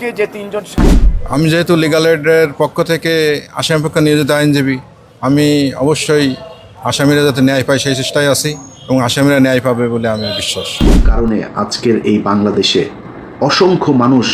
আজকে যে তিনজন আমি যেহেতু লিগাল এডের পক্ষ থেকে আসামি পক্ষে নিয়োজিত আইনজীবী আমি অবশ্যই আসামিরা যাতে ন্যায় পায় সেই চেষ্টায় আছি এবং আসামিরা ন্যায় পাবে বলে আমি বিশ্বাস। কারণে আজকের এই বাংলাদেশে অসংখ্য মানুষ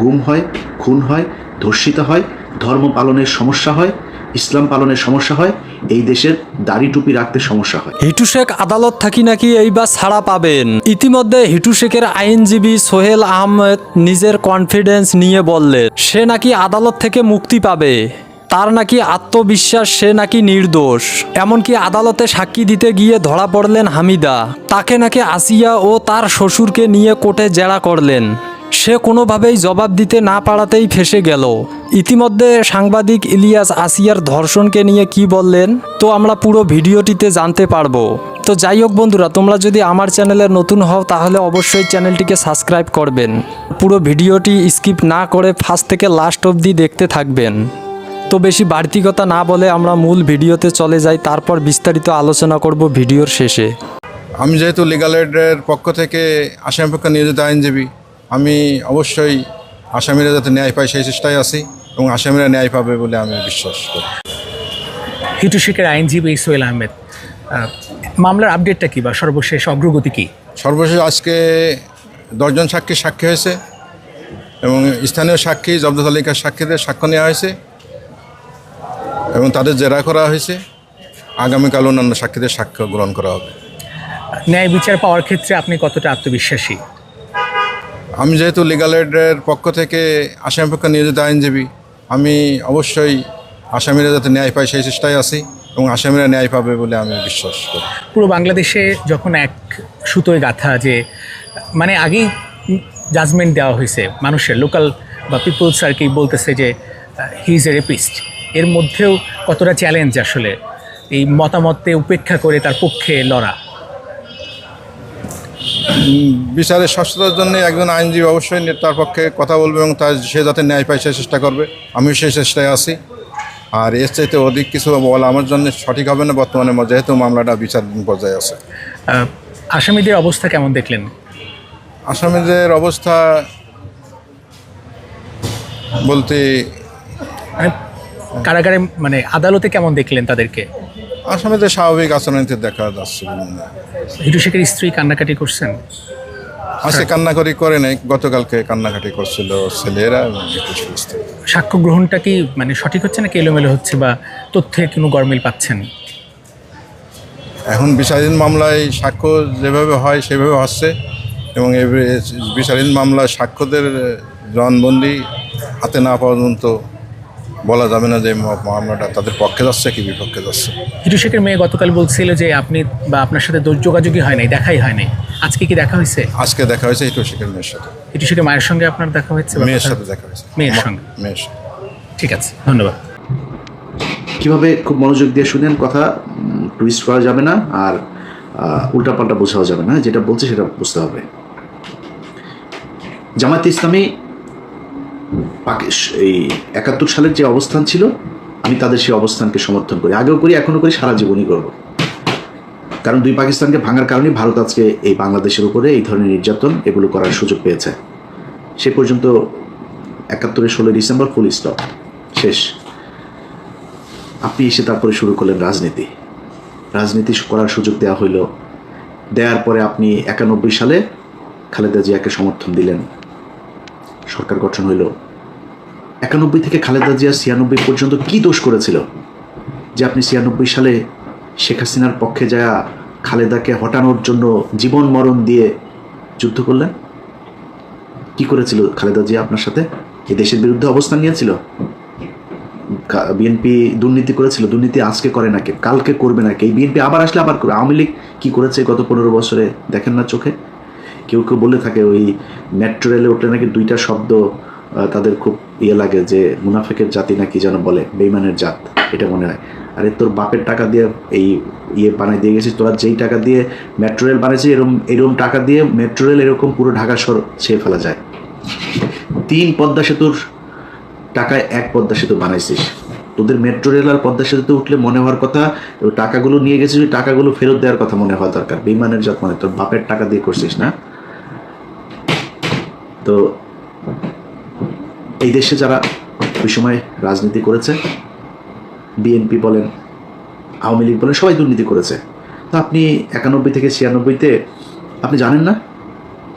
গুম হয় খুন হয় ধর্ষিত হয় ধর্ম পালনের সমস্যা হয় ইসলাম পালনের সমস্যা হয়, এই দেশের দাড়ি টুপি রাখতে সমস্যা হয়। হিটু শেখ আদালত থাকি নাকি এইবার ছাড়া পাবেন? ইতিমধ্যে হিটু শেখের আইনজীবী সোহেল আহমেদ নিজের কনফিডেন্স নিয়ে বললেন, সে নাকি আদালত থেকে মুক্তি পাবে। তার নাকি আত্মবিশ্বাস, সে নাকি নির্দোষ। এমনকি আদালতে সাক্ষী দিতে গিয়ে ধরা পড়লেন হামিদা। তাকে নাকি আসিয়া ও তার শ্বশুরকে নিয়ে কোর্টে জেরা করলেন। সে কোনোভাবেই জবাব দিতে না পারাতেই ফেসে গেল। ইতিমধ্যে সাংবাদিক ইলিয়াস আসিয়ার ধর্ষণকে নিয়ে কি বললেন, তো আমরা পুরো ভিডিওটিতে জানতে পারব। তো যাই হোক বন্ধুরা, তোমরা যদি আমার চ্যানেলে নতুন হও, তাহলে অবশ্যই চ্যানেলটিকে সাবস্ক্রাইব করবেন। পুরো ভিডিওটি স্কিপ না করে ফার্স্ট থেকে লাস্ট অবধি দেখতে থাকবেন। তো বেশি বাড়তি কথা না বলে আমরা মূল ভিডিওতে চলে যাই, তারপর বিস্তারিত আলোচনা করব ভিডিওর শেষে। আমি যেহেতু লিগাল এডের পক্ষ থেকে আসামি পক্ষে নিয়োজিত আইনজীবী আমি অবশ্যই আসামিরা যাতে ন্যায় পায় সেই চেষ্টায় আছি এবং আসামিরা ন্যায় পাবে বলে আমি বিশ্বাস করি। হিটু শেখের আইনজীবী সোহেল আহমেদ মামলার আপডেটটা কি বা সর্বশেষ অগ্রগতি কি? সর্বশেষ আজকে দশজন সাক্ষী সাক্ষী হয়েছে এবং স্থানীয় সাক্ষী জব্দ তালিকার সাক্ষীদের সাক্ষ্য নেওয়া হয়েছে এবং তাদের জেরা করা হয়েছে। আগামীকাল অন্যান্য সাক্ষীদের সাক্ষ্য গ্রহণ করা হবে। ন্যায় বিচার পাওয়ার ক্ষেত্রে আপনি কতটা আত্মবিশ্বাসী? আমি যেহেতু লিগাল এডের পক্ষ থেকে আসামি পক্ষে নিয়োজিত আইনজীবী, আমি অবশ্যই আসামিরা যাতে ন্যায় পায় সেই চেষ্টায় আছি এবং আসামিরা ন্যায় পাবে বলে আমি বিশ্বাস করি। পুরো বাংলাদেশে যখন এক সুতোয় গাথা যে মানে আগেই জাজমেন্ট দেওয়া হয়েছে মানুষের লোকাল বা পিপলস আর কি বলতেছে যে হি ইজ এ রেপিস্ট এর মধ্যেও কতটা চ্যালেঞ্জ আসলে এই মতামতে উপেক্ষা করে তার পক্ষে লড়া? বিচারের স্বচ্ছতার জন্য একজন আইনজীবী অবশ্যই তার পক্ষে কথা বলবে এবং তার সে যাতে ন্যায় পায় সেই চেষ্টা করবে। আমিও সেই চেষ্টায় আছি। আর এর চাইতে অধিক কিছু বলা আমার জন্য সঠিক হবে না বর্তমানে যেহেতু মামলাটা বিচারাধীন পর্যায়ে আছে। আসামিদের অবস্থা কেমন দেখলেন? আসামিদের অবস্থা বলতে মানে কারাগারে মানে আদালতে কেমন দেখলেন তাদেরকে? আসামিদের স্বাভাবিক আচরণীতে দেখা যাচ্ছে। হিটু শেখের স্ত্রী কান্নাকাটি করছেন? আজকে কান্নাকাটি করে নাই গতকালকে কান্নাকাটি করছিল ছেলেরা সাক্ষ্য গ্রহণটা কি মানে সঠিক হচ্ছে নাকি এলোমেলো হচ্ছে বা তথ্যের কোনো গরমিল পাচ্ছেন? এখন বিচারাধীন মামলায় সাক্ষ্য যেভাবে হয় সেভাবে হচ্ছে এবং এই বিচারাধীন মামলায় সাক্ষ্যদের জবানবন্দি হাতে না পর্যন্ত বলা যাবে না যে মামলাটা তাদের পক্ষে যাচ্ছে কি বিপক্ষে যাচ্ছে। হিটু শেখের মেয়ে গতকাল বলছিল যে আপনি বা আপনার সাথে যোগাযোগই হয় নাই দেখাই হয় নাই। আজকে কি দেখা হয়েছে? আজকে দেখা হয়েছে একটু শিখের মেয়ের সাথে। হিটু শেখের মায়ের সঙ্গে আপনার দেখা হয়েছে মেয়ের সাথে দেখা হয়েছে। মেয়ের সঙ্গে। মেয়ের সাথে। ঠিক আছে ধন্যবাদ। কীভাবে খুব মনোযোগ দিয়ে শুনেন কথা টুইস্ট করা যাবে না আর উল্টাপাল্টা বোঝাও যাবে না যেটা বলছে সেটা বুঝতে হবে। জামায়াতে ইসলামী এই একাত্তর সালের যে অবস্থান ছিল, আমি তাদের সেই অবস্থানকে সমর্থন করি। আগেও করি, এখনও করি, সারা জীবনই করব। কারণ দুই পাকিস্তানকে ভাঙার কারণে ভারত আজকে এই বাংলাদেশের উপরে এই ধরনের নির্যাতন এগুলো করার সুযোগ পেয়েছে। সে পর্যন্ত একাত্তরের ষোলোই ডিসেম্বর ফুল স্টপ শেষ। আপনি এসে তারপরে শুরু করলেন রাজনীতি। রাজনীতি করার সুযোগ দেওয়া হইল। দেওয়ার পরে আপনি একানব্বই সালে খালেদা জিয়াকে সমর্থন দিলেন। সরকার গঠন হইল একানব্বই থেকে খালেদা জিয়া ছিয়ানব্বই পর্যন্ত কি দোষ করেছিল? যে আপনি ছিয়ানব্বই সালে শেখ হাসিনার পক্ষে যা খালেদাকে হটানোর জন্য জীবন মরণ দিয়ে যুদ্ধ করলেন? কি করেছিল খালেদা জিয়া আপনার সাথে? এই দেশের বিরুদ্ধে অবস্থান নিয়েছিল? বিএনপি দুর্নীতি করেছিল, দুর্নীতি আজকে করে নাকি, কালকে করবে নাকি? এই বিএনপি আবার আসলে আবার করবে? আওয়ামী লীগ কি করেছে গত পনেরো বছরে? দেখেন না চোখে? কেউ কেউ বলে থাকে ওই মেট্রো রেলে উঠলে নাকি দুইটা শব্দ তাদের খুব ইয়ে লাগে যে মুনাফেকের জাতি নাকি যেন বলে বেইমানের জাত, এটা মনে হয়। আরে তোর বাপের টাকা দিয়ে এই ইয়ে বানাই দিয়ে গেছিস, তোরা যেই টাকা দিয়ে মেট্রো রেল বানিয়েছিস এরকম এরকম টাকা দিয়ে মেট্রো রেল এরকম পুরো ঢাকা শহর ছেয়ে ফেলা যায়। তিন পদ্মা সেতুর টাকায় এক পদ্মা সেতু বানাইছিস। তোদের মেট্রো রেল আর পদ্মা সেতুতে উঠলে মনে হওয়ার কথা টাকাগুলো নিয়ে গেছিস, টাকাগুলো ফেরত দেওয়ার কথা মনে হওয়া দরকার। বিমানের যত মানে তোর বাপের টাকা দিয়ে করছিস না? তো এই দেশে যারা ওই সময় রাজনীতি করেছে বিএনপি বলেন, আওয়ামী লীগ বলেন, সবাই দুর্নীতি করেছে। তো আপনি একানব্বই থেকে ছিয়ানব্বইতে, আপনি জানেন না?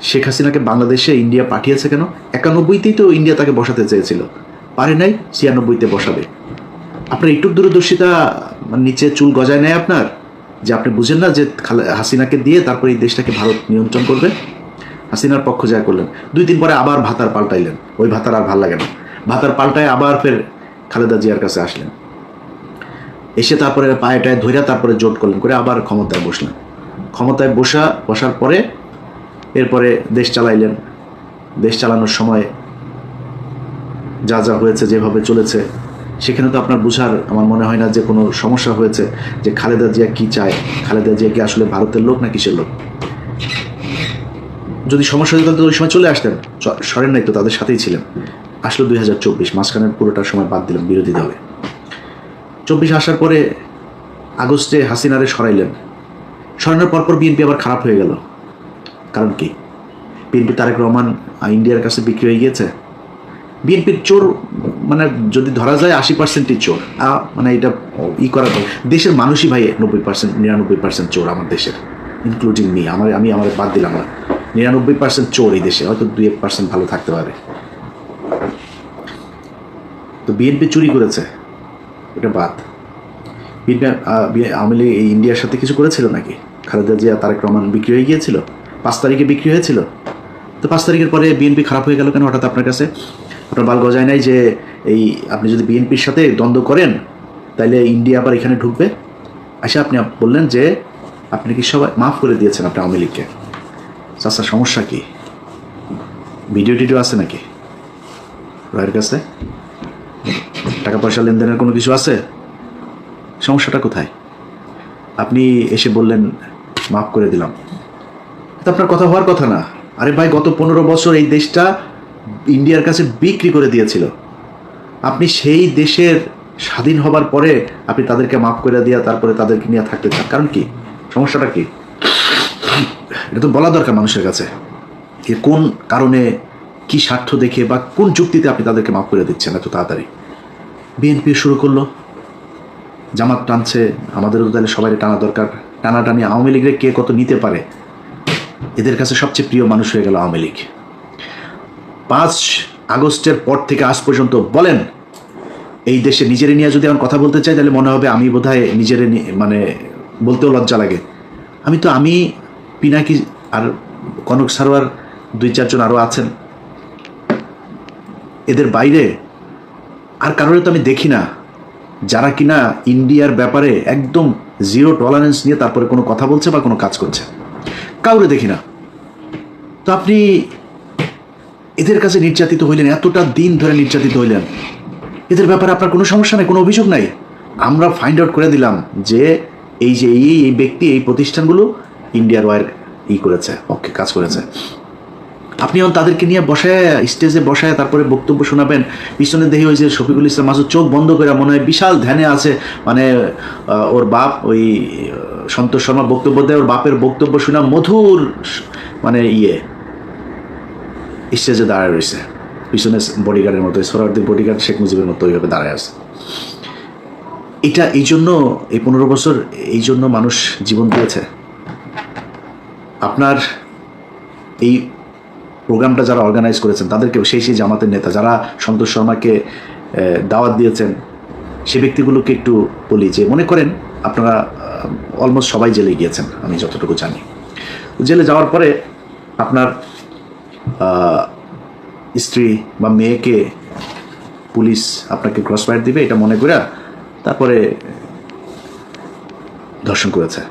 শেখ হাসিনাকে বাংলাদেশে ইন্ডিয়া পাঠিয়েছে কেন? একানব্বইতেই তো ইন্ডিয়া তাকে বসাতে চেয়েছিল। পারে নাই, ছিয়ানব্বইতে বসাবে। আপনার একটু দূরদর্শিতা মানে নিচে চুল গজায় নেয় আপনার, যে আপনি বুঝেন না যে হাসিনাকে দিয়ে তারপরে এই দেশটাকে ভারত নিয়ন্ত্রণ করবে। হাসিনার পক্ষ যা করলেন। দুই দিন পরে আবার ভাতার পাল্টাইলেন। ওই ভাতার আর ভালো লাগে না। ভাতার পাল্টায় আবার ফের খালেদা জিয়ার কাছে আসলেন। এসে তারপরে পায়েটায় ধইরা তারপরে জোট করলেন, করে আবার ক্ষমতায় বসলেন। ক্ষমতায় বসা, বসার পরে এরপরে দেশ চালাইলেন। দেশ চালানোর সময় যা যা হয়েছে, যেভাবে চলেছে, সেখানে তো আপনার বুঝার আমার মনে হয় না যে কোনো সমস্যা হয়েছে যে খালেদা জিয়া কি চায়, খালেদা জিয়া কি আসলে ভারতের লোক না কিসের লোক? যদি সমস্যা হতো তাহলে ওই সময় চলে আসতেন। সরেন নাই তো, তাদের সাথেই ছিলেন। আসলো দুই হাজার চব্বিশ, মাঝখানের পুরোটার সময় বাদ দিলাম বিরোধী দলে চব্বিশ আসার পরে আগস্টে হাসিনারে সরাইলেন। সরানোর পরপর বিএনপি আবার খারাপ হয়ে গেল। কারণ কি? বিএনপি তারেক রহমান ইন্ডিয়ার কাছে বিক্রি হয়ে গিয়েছে। বিএনপির চোর মানে যদি ধরা যায়, আশি পার্সেন্টই চোর। মানে এটা ই করা। দেশের মানুষই ভাই, নব্বই পার্সেন্ট, নিরানব্বই পার্সেন্ট চোর আমার দেশের ইনক্লুডিং মি আমার, আমি, আমার বাদ দিলাম না নিরানব্বই পার্সেন্ট চোর এই দেশে, হয়তো দুই এক পার্সেন্ট ভালো থাকতে পারে। তো বিএনপি চুরি করেছে, এটা বাদ। বিএনপি আওয়ামী লীগ এই ইন্ডিয়ার সাথে কিছু করেছিল নাকি? খালেদা জিয়া, তারেক রহমান বিক্রি হয়ে গিয়েছিল, পাঁচ তারিখে বিক্রি হয়েছিল। তো পাঁচ তারিখের পরে বিএনপি খারাপ হয়ে গেল কেন হঠাৎ আপনার কাছে? আপনার বাল গজায় নাই যে এই আপনি যদি বিএনপির সাথে দ্বন্দ্ব করেন তাহলে ইন্ডিয়া আবার এখানে ঢুকবে? আচ্ছা আপনি বললেন যে আপনি কি সবাই মাফ করে দিয়েছেন আপনি আওয়ামী লীগকে। চাষা সমস্যা কি? ভিডিও টিডিও আছে নাকি? রয়ের কাছে? টাকা পয়সা লেনদেনের কোনো কিছু আছে? সমস্যাটা কোথায়? আপনি এসে বললেন, মাফ করে দিলাম। এটা আপনার কথা হওয়ার কথা না। আরে ভাই, গত পনেরো বছর এই দেশটা ইন্ডিয়ার কাছে বিক্রি করে দিয়েছিল। আপনি সেই দেশের স্বাধীন হবার পরে আপনি তাদেরকে মাফ করে দিয়া তারপরে তাদেরকে নিয়ে থাকতে চান। কারণ কি? সমস্যাটা কি? এটা তো বলা দরকার মানুষের কাছে যে কোন কারণে কি স্বার্থ দেখে বা কোন যুক্তিতে আপনি তাদেরকে মাফ করে দিচ্ছেন এত তাড়াতাড়ি। বিএনপি শুরু করল। জামাত টানছে, আমাদেরও তাহলে সবাই টানা দরকার। টানাটানি আওয়ামী লীগের কে কত নিতে পারে? এদের কাছে সবচেয়ে প্রিয় মানুষ হয়ে গেল আওয়ামী লীগ। পাঁচ আগস্টের পর থেকে আজ পর্যন্ত বলেন, এই দেশে নিজেরে নিয়ে যদি আমি কথা বলতে চাই, তাহলে মনে হবে আমি বোধহয় নিজেরে মানে বলতেও লজ্জা লাগে। আমি তো আমি পিনাকি আর কনক সারোয়ার দুই চারজন আরও আছেন। এদের বাইরে আর কারোর তো আমি দেখি না। যারা কিনা ইন্ডিয়ার ব্যাপারে একদম জিরো টলারেন্স নিয়ে তারপরে কোনো কথা বলছে বা কোনো কাজ করছে। কাউরে দেখি না। তো আপনি এদের কাছে নির্যাতিত হইলেন, এতটা দিন ধরে নির্যাতিত হইলেন। এদের ব্যাপারে আপনার কোনো সমস্যা নাই, কোনো অভিযোগ নাই? আমরা ফাইন্ড আউট করে দিলাম যে এই যে এই এই ব্যক্তি, এই প্রতিষ্ঠানগুলো ইন্ডিয়ার ওয়ার ই করেছে পক্ষে কাজ করেছে। আপনি এখন তাদেরকে নিয়ে বসায় স্টেজে বসায়, তারপরে বক্তব্য শোনাবেন। পিছনে দেখি ওই যে শফিকুল ইসলাম মাসুদ, চোখ বন্ধ করে মনে হয় বিশাল ধ্যানে আছে। মানে ওর বাপ ওই সন্তোষ শর্মা বক্তব্য দেয়, ওর বাপের বক্তব্য শোনা মধুর মানে ইয়ে। স্টেজে দাঁড়ায় রয়েছে। পিছনে বডিগার্ডের মতো সোরারদি বডিগার্ড শেখ মুজিবের মতো ওইভাবে দাঁড়ায় আছে। এটা এই জন্য, এই পনেরো বছর, এই জন্য মানুষ জীবন দিয়েছে। আপনার এই প্রোগ্রামটা যারা অর্গানাইজ করেছেন, তাদেরকে সেই সেই জামাতের নেতা, যারা সন্তোষ শর্মাকে দাওয়াত দিয়েছেন, সে ব্যক্তিগুলোকে একটু বলি যে, মনে করেন আপনারা অলমোস্ট সবাই জেলে গিয়েছেন, আমি যতটুকু জানি। জেলে যাওয়ার পরে আপনার স্ত্রী বা মেয়েকে পুলিশ আপনাকে ক্রস ফায়ার দিবে, এটা মনে করে তারপরে ধর্ষণ করেছে।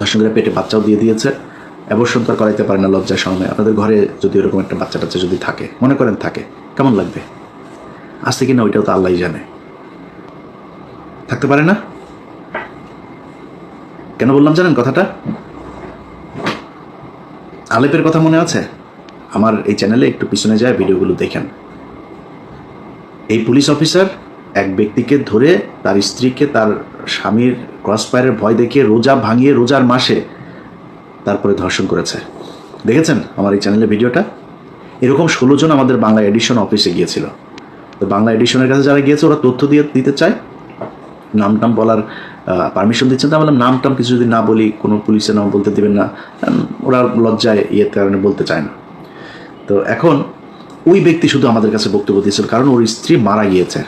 করে পেটে বাচ্চাও দিয়ে দিয়েছে। অবশ্যই তো করাইতে পারে না, লজ্জার সময়। আপনাদের ঘরে যদি এরকম একটা বাচ্চা টাচ্চা যদি থাকে, মনে করেন থাকে, কেমন লাগবে? আসতে কিনা ওইটাও তো আল্লাহ জানে। থাকতে পারে না? কেন বললাম জানেন কথাটা? আলেপের কথা মনে আছে? আমার এই চ্যানেলে একটু পিছনে যায়, ভিডিওগুলো দেখেন। এই পুলিশ অফিসার এক ব্যক্তিকে ধরে তার স্ত্রীকে তার স্বামীর ক্রসফায়ারের ভয় দেখিয়ে রোজা ভাঙিয়ে রোজার মাসে তারপরে ধর্ষণ করেছে। দেখেছেন আমার এই চ্যানেলের ভিডিওটা? এরকম ষোলো জন আমাদের বাংলা এডিশন অফিসে গিয়েছিল। তো বাংলা এডিশনের কাছে যারা গিয়েছে, ওরা তথ্য দিয়ে দিতে চায়। নাম টাম বলার পারমিশন দিচ্ছেন। তো বললাম নাম টাম কিছু যদি না বলি, কোনো পুলিশের নাম বলতে দেবেন না ওরা লজ্জায় ইয়ের কারণে বলতে চায় না। তো এখন ওই ব্যক্তি শুধু আমাদের কাছে বক্তব্য দিয়েছিল, কারণ ওর স্ত্রী মারা গিয়েছে।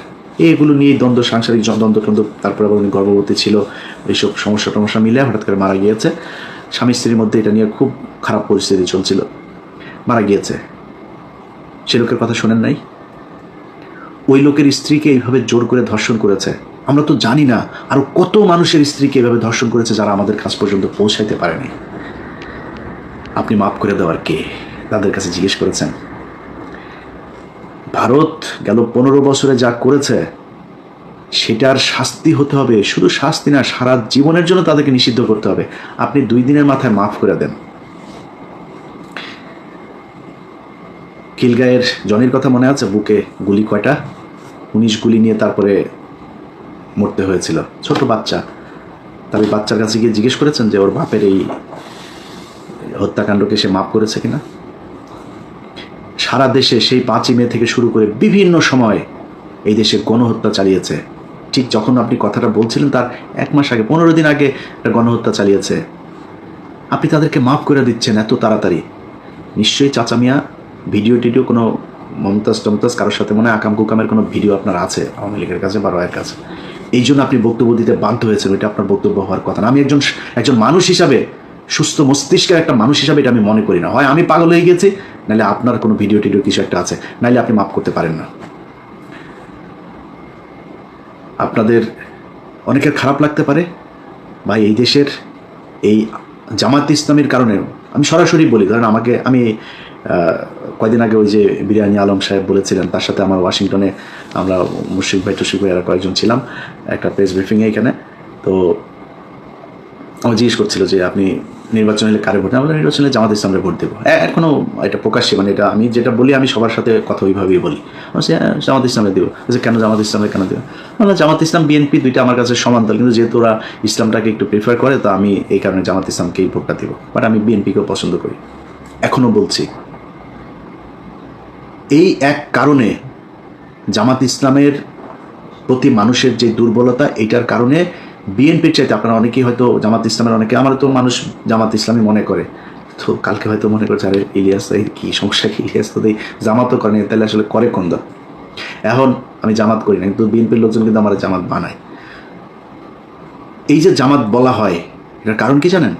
এগুলো নিয়ে দ্বন্দ্ব, সাংসারিক দ্বন্দ্ব টন্দ্ব তারপরে আবার উনি গর্ভবতী ছিল। এইসব সমস্যা টমস্যা মিলে হঠাৎ করে মারা গিয়েছে। স্বামী স্ত্রীর মধ্যে এটা নিয়ে খুব খারাপ পরিস্থিতি চলছিল। মারা গিয়েছে। সে লোকের কথা শোনেন নাই। ওই লোকের স্ত্রীকে এইভাবে জোর করে ধর্ষণ করেছে। আমরা তো জানি না আরও কত মানুষের স্ত্রীকে এভাবে ধর্ষণ করেছে যারা আমাদের কাছ পর্যন্ত পৌঁছাইতে পারেনি। আপনি মাফ করে দেওয়ার কে? তাদের কাছে জিজ্ঞেস করেছেন। ভারত গেল পনেরো বছরে যা করেছে, সেটার শাস্তি হতে হবে। শুধু শাস্তি না, সারা জীবনের জন্য তাদেরকে নিষিদ্ধ করতে হবে। আপনি দুই দিনের মাথায় মাফ করে দেন। খিলগাঁয়ের জনির কথা মনে আছে? বুকে গুলি কয়টা? উনিশ গুলি নিয়ে তারপরে মরতে হয়েছিল। ছোট বাচ্চা। তবে বাচ্চার কাছে গিয়ে জিজ্ঞেস করেছেন যে ওর বাপের এই হত্যাকাণ্ডকে সে মাফ করেছে কিনা? সারা দেশে সেই পাঁচই মে থেকে শুরু করে বিভিন্ন সময় এই দেশে গণহত্যা চালিয়েছে। ঠিক যখন আপনি কথাটা বলছিলেন তার এক মাস আগে, পনেরো দিন আগে গণহত্যা চালিয়েছে। আপনি তাদেরকে মাফ করে দিচ্ছেন এত তাড়াতাড়ি। নিশ্চয়ই চাচা মিয়া, ভিডিও টিডিও কোনো মমতাজ টমতাজ কারোর সাথে মনে হয় আকাম কুকামের কোনো ভিডিও আপনার আছে, আওয়ামী লীগের কাছে বা রয়ের কাছে। এই জন্য আপনি বক্তব্য দিতে বাধ্য হয়েছেন, ওইটা আপনার বক্তব্য হওয়ার কথা না। আমি একজন একজন মানুষ হিসাবে সুস্থ মস্তিষ্কের একটা মানুষ হিসাবে এটা আমি মনে করি না। হয় আমি পাগল হয়ে গেছি নাহলে আপনার কোনো ভিডিও টিডিও কিছু একটা আছে। নাহলে আপনি মাফ করতে পারেন না। আপনাদের অনেকের খারাপ লাগতে পারে ভাই এই দেশের এই জামাত ইসলামের কারণে আমি সরাসরি বলি কারণ আমাকে আমি আহ, কয়দিন আগে ওই যে বিরিয়ানি আলম সাহেব বলেছিলেন তার সাথে আমার ওয়াশিংটনে আমরা মুশিক ভাই টুশিক ভাই এরা কয়েকজন ছিলাম একটা প্রেস ব্রিফিংয়ে এখানে। তো আমার জিজ্ঞেস করছিল যে আপনি নির্বাচন কারে ভোট দেবেন? আমি বললাম, নির্বাচন হলে জামাত ইসলামে ভোট দেবো। এ- এখনও এটা প্রকাশ্যে মানে এটা আমি যেটা বলি আমি সবার সাথে কথা ওইভাবেই বলি। বলছি, হ্যাঁ, জামাত ইসলামে দেবো। বলছে, কেন জামাত ইসলামে কেন দেবো? বললাম জামাত ইসলাম বিএনপি দুইটা আমার কাছে সমান্তরাল কিন্তু যেহেতু ওরা ইসলামটাকে একটু প্রিফার করে তো আমি এই কারণে জামাত ইসলামকেই ভোটটা দিব। বাট আমি বিএনপিকেও পছন্দ করি। এখনও বলছি এই এক কারণে জামাত ইসলামের প্রতি মানুষের যে দুর্বলতা এটার কারণে বিএনপির চাইতে আপনারা অনেকেই হয়তো জামাত ইসলামের অনেকে আমার তো মানুষ জামাত ইসলামী মনে করে। তো কালকে হয়তো মনে করছে আরে ইলিয়াস এই কি সমস্যা কি? ইলিয়াস তো জামাতও করেনি তাহলে আসলে করে কোন দল? এখন আমি জামাত করি না কিন্তু বিএনপির লোকজন কিন্তু আমার জামাত বানায়। এই যে জামাত বলা হয়, এটার কারণ কি জানেন?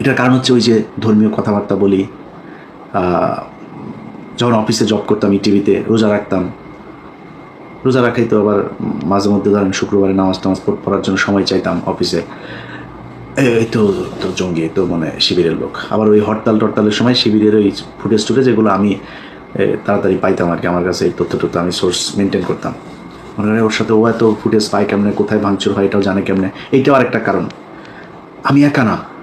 এটার কারণ হচ্ছে ওই যে ধর্মীয় কথাবার্তা বলি যখন অফিসে জব করতাম টিভিতে রোজা রাখতাম রোজা রাখাই তো আবার মাঝে মধ্যে ধরেন শুক্রবারে নামাজ টামাজ পড়- পড়ার জন্য সময় চাইতাম অফিসে। এই তো তো জঙ্গি তো মানে শিবিরের লোক। আবার ওই হরতাল টরতালের সময় শিবিরের ওই ফুটেজ টুটেজ যেগুলো আমি তাড়াতাড়ি পাইতাম আর কি। আমার কাছে এই তথ্য টথ্য আমি সোর্স মেনটেন করতাম। মনে হয় ওর সাথে ও এত ফুটেজ পায় কেমনে, কোথায় ভাঙচুর হয় এটাও জানে কেমনে। এইটাও আরেকটা কারণ। আমি একা না।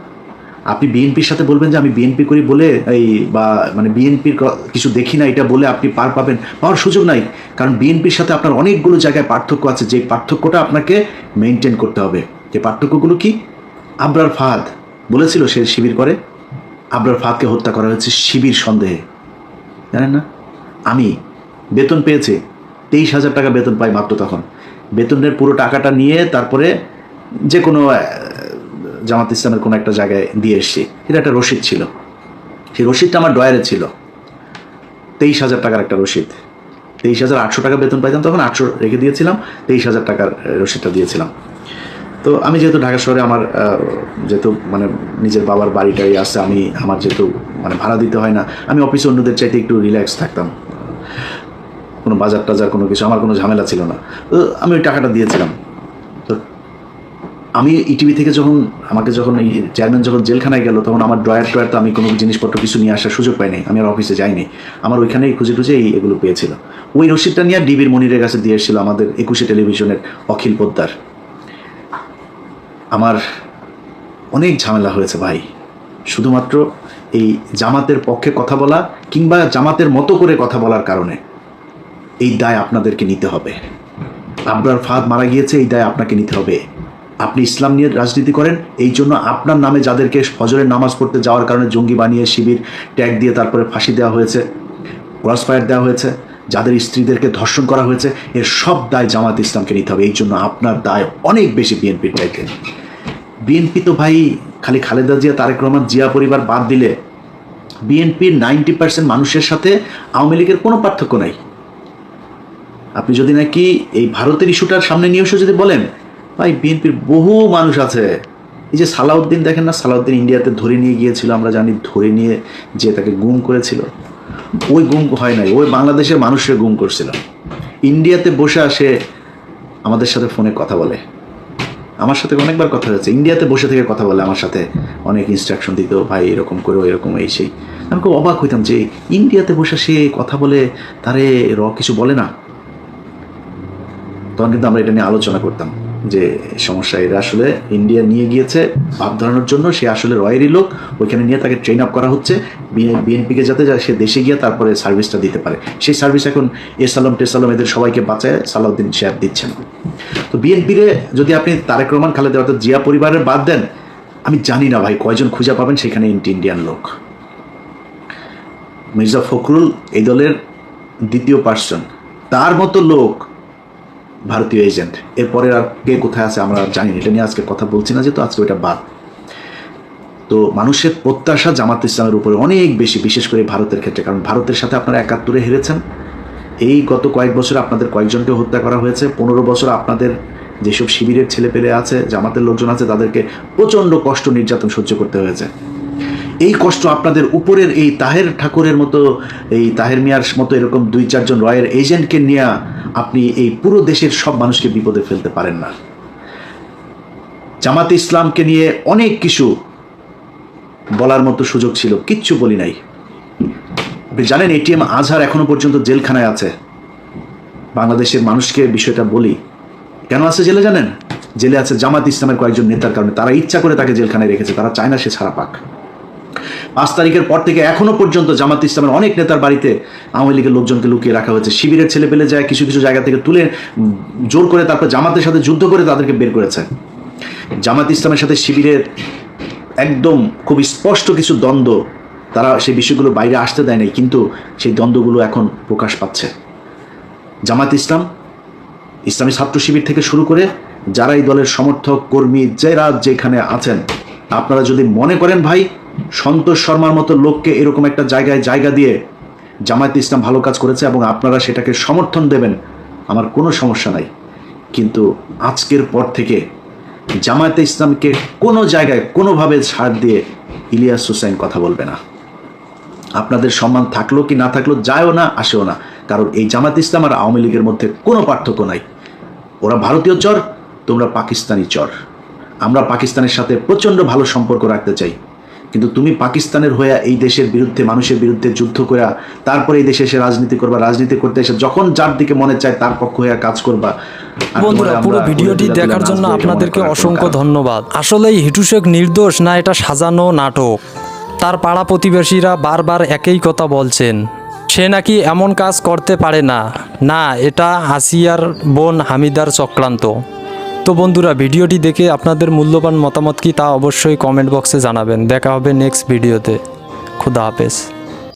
আপনি বিএনপির সাথে বলবেন যে আমি বিএনপি করি বলে এই বা মানে বিএনপির কিছু দেখি না, এটা বলে আপনি পার পাবেন, পাওয়ার সুযোগ নাই। কারণ বিএনপির সাথে আপনার অনেকগুলো জায়গায় পার্থক্য আছে, যে পার্থক্যটা আপনাকে মেনটেন করতে হবে। যে পার্থক্যগুলো কি? আবরার ফাহাদ বলেছিল সে শিবির করে, আবরার ফাহাদকে হত্যা করা হয়েছে শিবির সন্দেহে। জানেন না? আমি বেতন পেয়েছি, তেইশ হাজার টাকা বেতন পাই মাত্র তখন। বেতনের পুরো টাকাটা নিয়ে তারপরে যে কোনো জামাত ইসলামের কোনো একটা জায়গায় দিয়ে এসছি। এটা একটা রসিদ ছিল। সেই রসিদটা আমার ডয়ারে ছিল। তেইশ হাজার টাকার একটা রসিদ তেইশ হাজার আটশো টাকা বেতন পাইতাম তখন, আটশো রেখে দিয়েছিলাম, তেইশ হাজার টাকার রসিদটা দিয়েছিলাম। তো আমি যেহেতু ঢাকা শহরে আমার যেহেতু মানে নিজের বাবার বাড়িটাই আছে, আমি, আমার যেহেতু মানে ভাড়া দিতে হয় না, আমি অফিসে অন্যদের চাইতে একটু রিল্যাক্স থাকতাম। কোনো বাজার টাজার কোনো কিছু, আমার কোনো ঝামেলা ছিল না। তো আমি ওই টাকাটা দিয়েছিলাম। আমি ইটিভি থেকে যখন, আমাকে যখন এই চেয়ারম্যান যখন জেলখানায় গেল, তখন আমার ড্রয়ার ট্রয়ার তো আমি কোনো জিনিসপত্র কিছু নিয়ে আসার সুযোগ পাইনি। আমি আর অফিসে যাইনি। আমার ওইখানেই খুঁজে খুঁজে এই এগুলো পেয়েছিল। ওই রসিদটা নিয়ে ডিবির মনিরের কাছে দিয়ে এসেছিল আমাদের একুশে টেলিভিশনের অখিল পোদ্দার। আমার অনেক ঝামেলা হয়েছে ভাই। শুধুমাত্র এই জামাতের পক্ষে কথা বলা কিংবা জামাতের মতো করে কথা বলার কারণে এই দায় আপনাদেরকে নিতে হবে। আবরার ফাঁদ মারা গিয়েছে, এই দায় আপনাকে নিতে হবে। আপনি ইসলাম নিয়ে রাজনীতি করেন, এই জন্য আপনার নামে যাদেরকে ফজরের নামাজ পড়তে যাওয়ার কারণে জঙ্গি বানিয়ে শিবির ট্যাগ দিয়ে তারপরে ফাঁসি দেওয়া হয়েছে, ক্রস ফায়ার দেওয়া হয়েছে, যাদের স্ত্রীদেরকে ধর্ষণ করা হয়েছে, এর সব দায় জামাত ইসলামকে নিতে হবে, এই জন্য আপনার দায় অনেক বেশি বিএনপির চাইতে বিএনপি তো ভাই, খালি খালেদা জিয়া, তারেক রহমান, জিয়া পরিবার বাদ দিলে বিএনপির নাইনটি পার্সেন্ট মানুষের সাথে আওয়ামী লীগের কোনো পার্থক্য নাই। আপনি যদি নাকি এই ভারতের ইস্যুটার সামনে নিয়ে এসে যদি বলেন ভাই, বিএনপির বহু মানুষ আছে। এই যে সালাউদ্দিন, দেখেন না, সালাউদ্দিন ইন্ডিয়াতে ধরে নিয়ে গিয়েছিল, আমরা জানি, ধরে নিয়ে যে তাকে গুম করেছিল। ওই গুম হয় নাই, ওই বাংলাদেশের মানুষের গুম করছিল। ইন্ডিয়াতে বসে আসে, আমাদের সাথে ফোনে কথা বলে। আমার সাথে অনেকবার কথা হয়েছে, ইন্ডিয়াতে বসে থেকে কথা বলে, আমার সাথে অনেক ইনস্ট্রাকশন দিত, ভাই, এরকম করো, এরকম এই সেই। আমি খুব অবাক হইতাম যে, ইন্ডিয়াতে বসে সে কথা বলে তারে র কিছু বলে না? তখন কিন্তু আমরা এটা নিয়ে আলোচনা করতাম। যে সমস্যা এটা আসলে ইন্ডিয়া নিয়ে গিয়েছে, ভাব ধরানোর জন্য সে আসলে রয়েরই লোক, ওইখানে নিয়ে তাকে ট্রেন আপ করা হচ্ছে বিএনপিকে যাতে সে দেশে গিয়ে তারপরে সার্ভিসটা দিতে পারে। সেই সার্ভিস এখন এসালাম টেসালাম এদের সবাইকে বাঁচায়, সালাউদ্দিন শেয়ার দিচ্ছেন। তো বিএনপিরে যদি আপনি তারেক রহমান, খালেদা, অর্থাৎ জিয়া পরিবারের বাদ দেন, আমি জানি না ভাই কয়জন খুঁজে পাবেন সেখানে ইন্টি ইন্ডিয়ান লোক। মির্জা ফখরুল এই দলের দ্বিতীয় পার্সন তার মতো লোক ভারতীয় এজেন্ট। এরপরে আর কে কোথায় আছে আমরা জানি এটা নিয়ে আজকে কথা বলছি না, যেহেতু আজকে ওইটা বাদ। তো মানুষের প্রত্যাশা জামাত ইসলামের উপরে অনেক বেশি, বিশেষ করে ভারতের ক্ষেত্রে। কারণ ভারতের সাথে আপনারা একাত্তরে হেরেছেন। এই গত কয়েক বছর আপনাদের কয়েকজনকে হত্যা করা হয়েছে। পনেরো বছর আপনাদের যেসব শিবিরের ছেলে পেলে আছে, জামাতের লোকজন আছে, তাদেরকে প্রচণ্ড কষ্ট নির্যাতন সহ্য করতে হয়েছে। এই কষ্ট আপনাদের উপরের এই তাহের ঠাকুরের মতো, এই তাহের মিয়ার মতো এরকম দুই, চারজন রয়ের এজেন্টকে নিয়ে আপনি এই পুরো দেশের সব মানুষকে বিপদে ফেলতে পারেন না। জামাতে ইসলামকে নিয়ে অনেক কিছু বলার মতো সুযোগ ছিল, কিচ্ছু বলি নাই। জানেন, এটিএম আজহার এখনও পর্যন্ত জেলখানায় আছে। বাংলাদেশের মানুষকে বিষয়টা বলি। কেন আছে জেলে জানেন? জেলে আছে জামাত ইসলামের কয়েকজন নেতার কারণে। তারা ইচ্ছা করে তাকে জেলখানায় রেখেছে, তারা চায় না সে ছাড়া পাক। পাঁচ তারিখের পর থেকে এখনও পর্যন্ত জামাত ইসলামের অনেক নেতার বাড়িতে আওয়ামী লীগের লোকজনকে লুকিয়ে রাখা হয়েছে। শিবিরের ছেলে পেলে যায়, কিছু কিছু জায়গা থেকে তুলে জোর করে তারপর জামাতের সাথে যুদ্ধ করে তাদেরকে বের করেছে। জামাত ইসলামের সাথে শিবিরের একদম খুব স্পষ্ট কিছু দ্বন্দ্ব, তারা সেই বিষয়গুলো বাইরে আসতে দেয় নাই, কিন্তু সেই দ্বন্দ্বগুলো এখন প্রকাশ পাচ্ছে। জামাত ইসলাম, ইসলামী ছাত্র শিবির থেকে শুরু করে যারা এই দলের সমর্থক, কর্মী যারা যেখানে আছেন, আপনারা যদি মনে করেন ভাই সন্তোষ শর্মার মতো লোককে এরকম একটা জায়গায় জায়গা দিয়ে জামায়াত ইসলাম ভালো কাজ করেছে এবং আপনারা সেটাকে সমর্থন দেবেন, আমার কোনো সমস্যা নাই। কিন্তু আজকের পর থেকে জামায়াতে ইসলামকে কোনো জায়গায় কোনোভাবে ছাড় দিয়ে ইলিয়াস হুসাইন কথা বলবে না। আপনাদের সম্মান থাকল কি না থাকল যায়ও না, আসেও না। কারণ এই জামাত ইসলাম আর আওয়ামী লীগের মধ্যে কোনো পার্থক্য নাই। ওরা ভারতীয় চর, তোমরা পাকিস্তানি চর। আমরা পাকিস্তানের সাথে প্রচণ্ড ভালো সম্পর্ক রাখতে চাই। কিন্তু তুমি পাকিস্তানের হয়ে এই দেশের বিরুদ্ধে মানুষের বিরুদ্ধে যুদ্ধ করে তারপরে এই দেশে এসে রাজনীতি করবা রাজনীতি করতে এসে যখন যার দিকে মনে চায় তার পক্ষ হয়ে কাজ করবা। বন্ধুরা পুরো ভিডিওটি দেখার জন্য আপনাদেরকে অসংখ্য ধন্যবাদ। আসলে এই হিটু শেখ নির্দোষ না এটা সাজানো নাটক। তার পাড়া প্রতিবেশীরা বারবার একই কথা বলছেন। সে নাকি এমন কাজ করতে পারে না। না এটা আসিয়ার বোন হামিদার চক্রান্ত। তো বন্ধুরা, ভিডিওটি দেখে আপনাদের মূল্যবান মতামত কি তা অবশ্যই কমেন্ট বক্সে জানাবেন। দেখা হবে নেক্সট ভিডিওতে। খুদা হাফেজ।